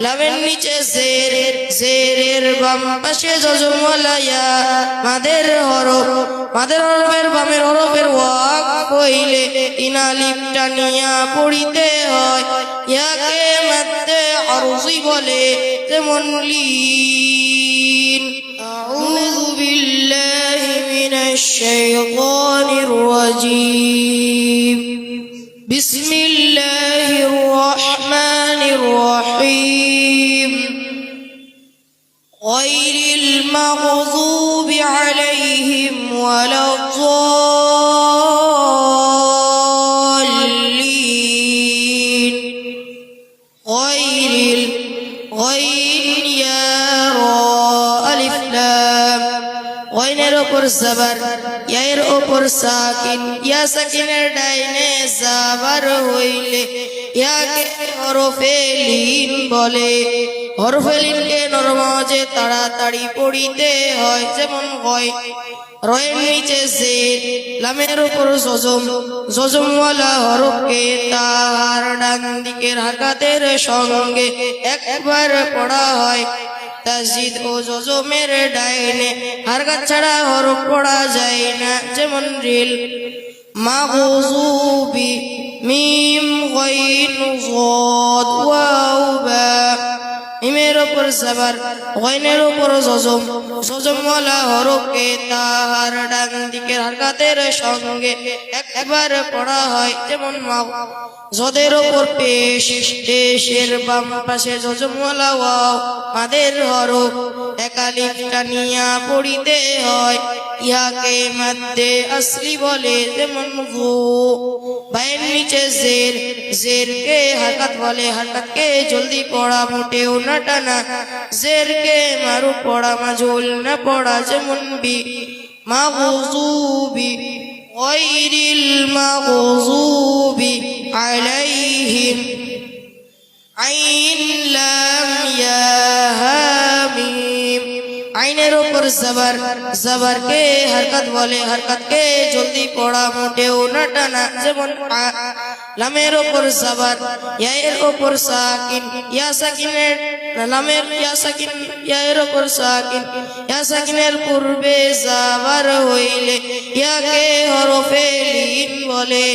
লাভের নিচে সেরের সেরের বাম পাশে যজমলায়া মাদের হরফ, মাদের হরফের বামের হরফের ওয়াক কইলে ইনালিপ টানিয়া পড়িতে হয়। ইয়াকে মাদ্দে আরজি বলে তেমন লিন। আউযু বিল্লাহি মিনাশ শাইতানির রাজীম। বিসমি الرحيم غير المغضوب عليهم ولا الضالين. غير غير يا را ألف لام. غير উপর জবর يا উপর ساكن يا ساكن الدين زبر ويلي. ইয়াকে হরফে লিন বলে। হরফে লিনকে নরমাজে তাড়াতাড়ি পড়িতে হয়, যেমন হয়। লামের উপর জজম। জজমওয়ালা হরফকে তার হয়। ও ডাইনে ছাড়া হরফ যায় না, যেমন রিল। মাগজুবি মিম গাইন গাদ, ওয়াও বা। ইমের ওপর সাবার, গাইনের ওপর জজম। জজমওয়ালা হরফকে তাহার ডান দিকের হারকাতের সঙ্গে একবার পড়া হয়, যেমন মা জদের ওপর পেশ পেশের বাম পাশে জজমওয়ালা ওয়াও। মাদের হরফ একালিফ টানিয়া পড়িতে হয়, ইহাকে মাদ্দে আসলি বলে যেমন গো। বাইয়ের নিচে জের জেরকে হারকাত বলে হারকাতকে জলদি পড়া মোটেও না টানা জেরকে মারু পড়া মাজুল না পড়া যেমন বি মাগুজুবি غير المغضوب আইনের উপর জবর জবরকে হরকত বলে হরকতকে জলদি পড়া মোটেও না টানা যেমন আ, লামের উপর জবর ইয়ার উপর সাকিন ইয়া সাকিনের লামের ইয়া সাকিন ইয়ার উপর সাকিন ইয়া সাকিনের পূর্বে জবর হইলে ইয়াকে হরফে লিন বলে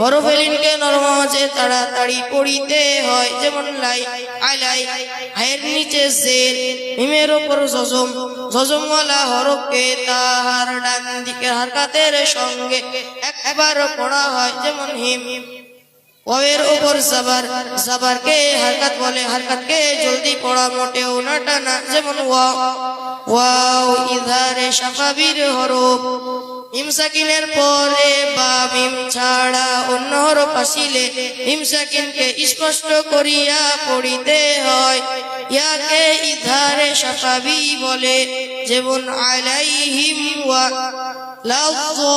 হরফেলিনকে নরমাজে তাড়াতাড়ি পড়িতে হয়। যেমন লাই আলাই হায়ের নিচে জের হিমের ওপর সজম, সজমওয়ালা হরফকে তাহার ডান দিকের হারকাতের সঙ্গে একবার পড়া হয়। যেমন হিম ওয়ের উপর জাবার জাবারকে হারকাত বলে, হারকাতকে জলদি পড়া মোটেও না টানা। যেমন ওয়া ওয়াও, ইধারে শাফাবির পরে বা মিম ছাড়া অন্য আসিলে স্পষ্ট করিয়া পড়িতে হয়। ইয়াকে ইধারে শাফাবি বলে, যেমন আলাইহিম ওয়া লাযাল্লিন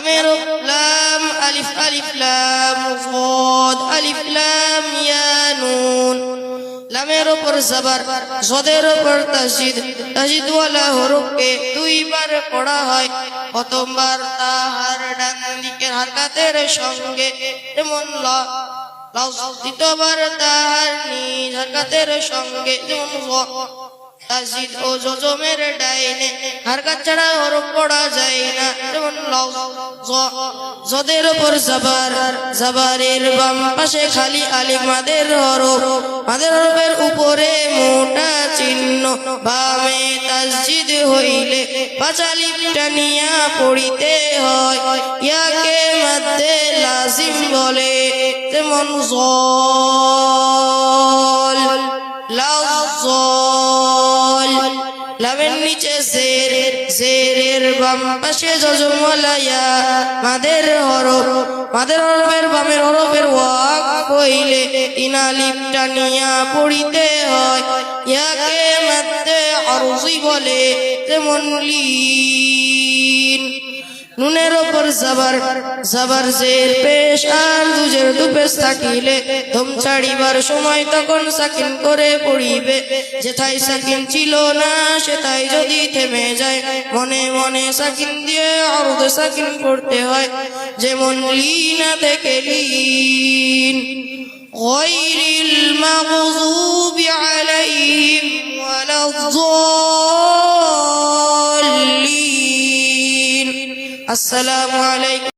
লামের লাম, আলিফ আলিফ, লাম সাদ আলিফ, লাম, ইয়া, নুন। লামের উপর জবর, জদের উপর তাসজিদ। তাসজিদ ওয়ালা হরফকে দুইবার পড়া হয়। প্রথমবার তাহার ডান দিকের হারকাতের সঙ্গে যেমন ল দ্বিতীয়বার তাহার নিজ হারকাতের সঙ্গে যেমন জ তাজিদ ও জজমের ডাইনে হারকাত ছাড়া হরফ পড়া যায় না যেমন লও জ- জদের উপর জাবার জাবারের বাম পাশে খালি আলিফ মাদের হরফ মাদের হরফের উপরে মোটা চিহ্ন বামে তাসজিদ হইলে পাঁচ আলিফ টানিয়া পড়িতে হয় ইয়াকে মধ্যে লাজিম বলে যেমন জল লাউজল বাম পাশে জজমলাইয়া মাদের হরফ, মাদের হরফের বামের হরফের ওয়াক কইলে ইনালিপ টানিয়া পড়িতে হয়। ইয়াকে মাদ্দে আরজি বলে যেমন লিন নুনের ওপর জাবার জাবার জের পেশ আর দুজের দুপেশ থাকিলে ধুম ছাড়িবার সময় তখন সাকিন করে পড়িবে যেথায় সাকিন ছিল না সেটাই যদি থেমে যায় মনে মনে সাকিন দিয়ে অর্ধ সাকিন পড়তে হয় যেমন লিনা থেকে লিন غير المغضوب আসসালামু আলাইকুম।